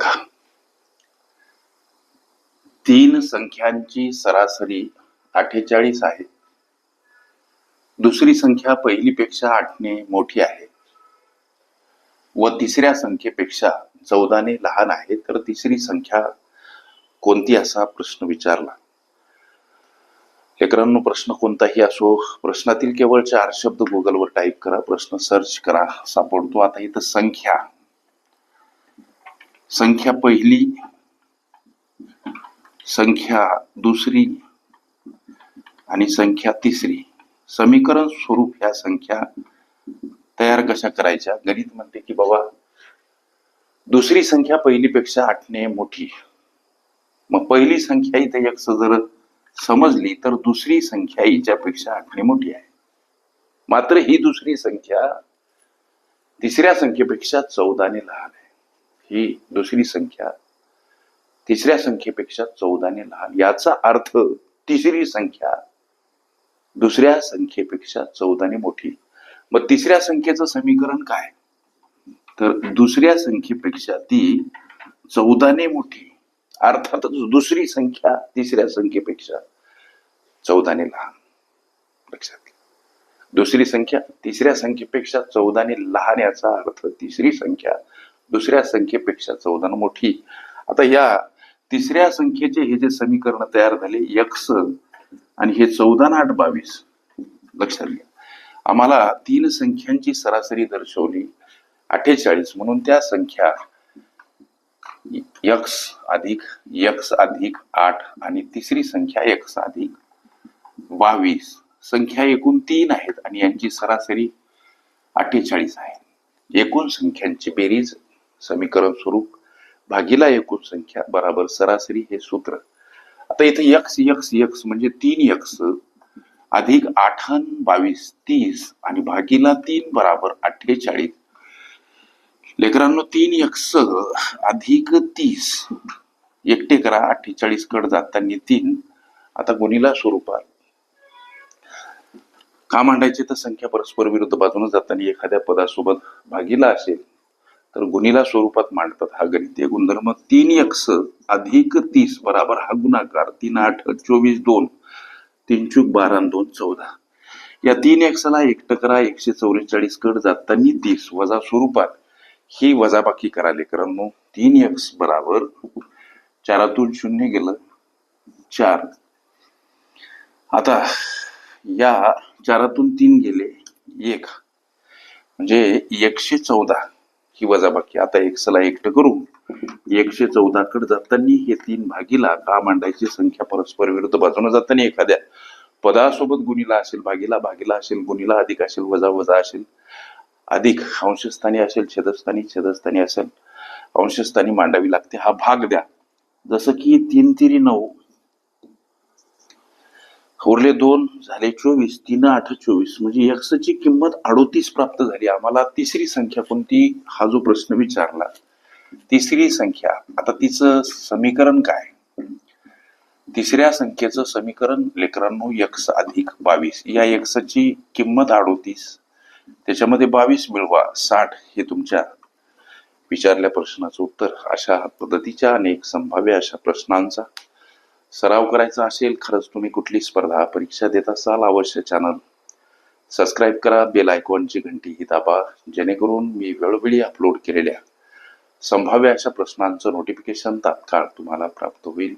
बघा. तीन संख्यांची सरासरी अठ्ठेचाळीस आहे. दुसरी संख्या पहिलीपेक्षा आठने मोठी आहे. व तिसऱ्या संख्येपेक्षा चौदाने लहान आहे. तर तिसरी संख्या कोणती असा प्रश्न विचारला. लेकरांनो प्रश्न कोणताही असो प्रश्नातील केवळ चार शब्द गुगलवर टाईप करा प्रश्न सर्च करा सापडतो. आता इथं संख्या. संख्या पहिली संख्या दुसरी आणि संख्या तिसरी. समीकरण स्वरूप ह्या संख्या तयार कशा करायच्या? गणित म्हणते की बाबा दुसरी संख्या पहिलीपेक्षा आठने मोठी. मग पहिली संख्या इथे एक जर समजली तर दुसरी संख्या हिच्यापेक्षा आठने मोठी आहे. मात्र ही दुसरी संख्या तिसऱ्या संख्येपेक्षा चौदाने लहान आहे. ही दुसरी संख्या तिसऱ्या संख्येपेक्षा चौदाने लहान. याचा अर्थ तिसरी संख्या दुसऱ्या संख्येपेक्षा चौदाने मोठी. मग तिसऱ्या संख्येचं समीकरण काय? तर दुसऱ्या संख्येपेक्षा ती चौदाने मोठी. अर्थातच दुसरी संख्या तिसऱ्या संख्येपेक्षा चौदाने लहान. लक्षात दुसरी संख्या तिसऱ्या संख्येपेक्षा चौदाने लहान याचा अर्थ तिसरी संख्या दुसऱ्या संख्येपेक्षा चौदानं मोठी. आता या तिसऱ्या संख्येचे हे जे समीकरण तयार झाले यक्स आणि हे चौदा आठ बावीस. लक्षात घ्या. आम्हाला तीन संख्यांची सरासरी दर्शवली. अठ्ठेचाळीस म्हणून त्या संख्या यक्स अधिक यक्स अधिक आठ आणि तिसरी संख्या यक्स अधिक बावीस. संख्या एकूण तीन आहेत आणि यांची सरासरी अठ्ठेचाळीस आहे. एकूण संख्यांची बेरीज समीकरण स्वरूप. भागीला एकूण संख्या बराबर सरासरी हे सूत्र. आता इथे यक्स यक्स यक्स म्हणजे तीन यक्स अधिक आठान बावीस तीस आणि भागीला तीन बराबर अठ्ठेचाळीस. लेकरांनो तीन यक्स अधिक तीस. एकटे करा अठ्ठेचाळीस कड जाताना तीन. आता गुणीला स्वरूपात का मांडायचे तर संख्या परस्पर विरुद्ध बाजूने जाताना एखाद्या पदासोबत भागीला असेल तर गुणीला स्वरूपात मांडतात हा गणितीय गुणधर्म तीन एक्स अधिक तीस बराबर हा गुणाकार. तीन आठ चोवीस दोन. तीन चूक बारा दोन चौदा. या तीन एक्सला एकटं करा एकशे चौवेचाळीस कड जातानी तीस वजा स्वरूपात. ही वजाबाकी करा लेकरांनो. तीन एक्स बराबर चारातून शून्य गेलं चार. आता या चारातून तीन गेले एक. म्हणजे एकशे चौदा. ही वजाबाकी. आता एक्सला एकटं करून एकशे चौदाकडे जाताना हे तीन भागीला का मांडायची संख्या परस्पर विरुद्ध बाजूने जाताना एखाद्या पदासोबत गुणीला असेल भागीला भागीला असेल गुणीला अधिक असेल वजा वजा असेल. अधिक अंशस्थानी असेल छेदस्थानी छेदस्थानी असेल. अंशस्थानी मांडावी लागते. हा भाग द्या. जसं की तीन तिरी नऊ उरले दोन झाले चोवीस तीन आठ चोवीस. म्हणजे यक्षची किंमत अडोतीस प्राप्त झाली. आम्हाला तिसरी संख्या कोणती? हा जो प्रश्न विचारला. तिसरी संख्या. आता तिचं समीकरण काय? तिसऱ्या संख्येचं समीकरण लेकरांनो यक्ष अधिक बावीस. या यक्सची किंमत अडोतीस. त्याच्यामध्ये बावीस मिळवा साठ हे तुमच्या विचारल्या प्रश्नाचं उत्तर. अशा पद्धतीच्या अनेक संभाव्य अशा प्रश्नांचा सराव करायचा असेल खरंच तुम्ही कुठली स्पर्धा परीक्षा देत असाल अवश्य चॅनल सबस्क्राईब करा बेल आयकॉनची घंटी ही दाबा जेणेकरून मी वेळोवेळी अपलोड केलेल्या संभाव्य अशा प्रश्नांचं नोटिफिकेशन तात्काळ तुम्हाला प्राप्त होईल.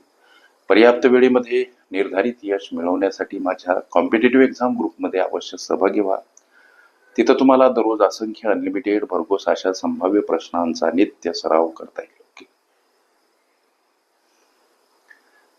पर्याप्त वेळेमध्ये निर्धारित यश मिळवण्यासाठी माझ्या कॉम्पिटेटिव्ह एक्झाम ग्रुपमध्ये अवश्य सहभागी व्हा. तिथं तुम्हाला दररोज असंख्य अनलिमिटेड भरघोस अशा संभाव्य प्रश्नांचा नित्य सराव करता येईल.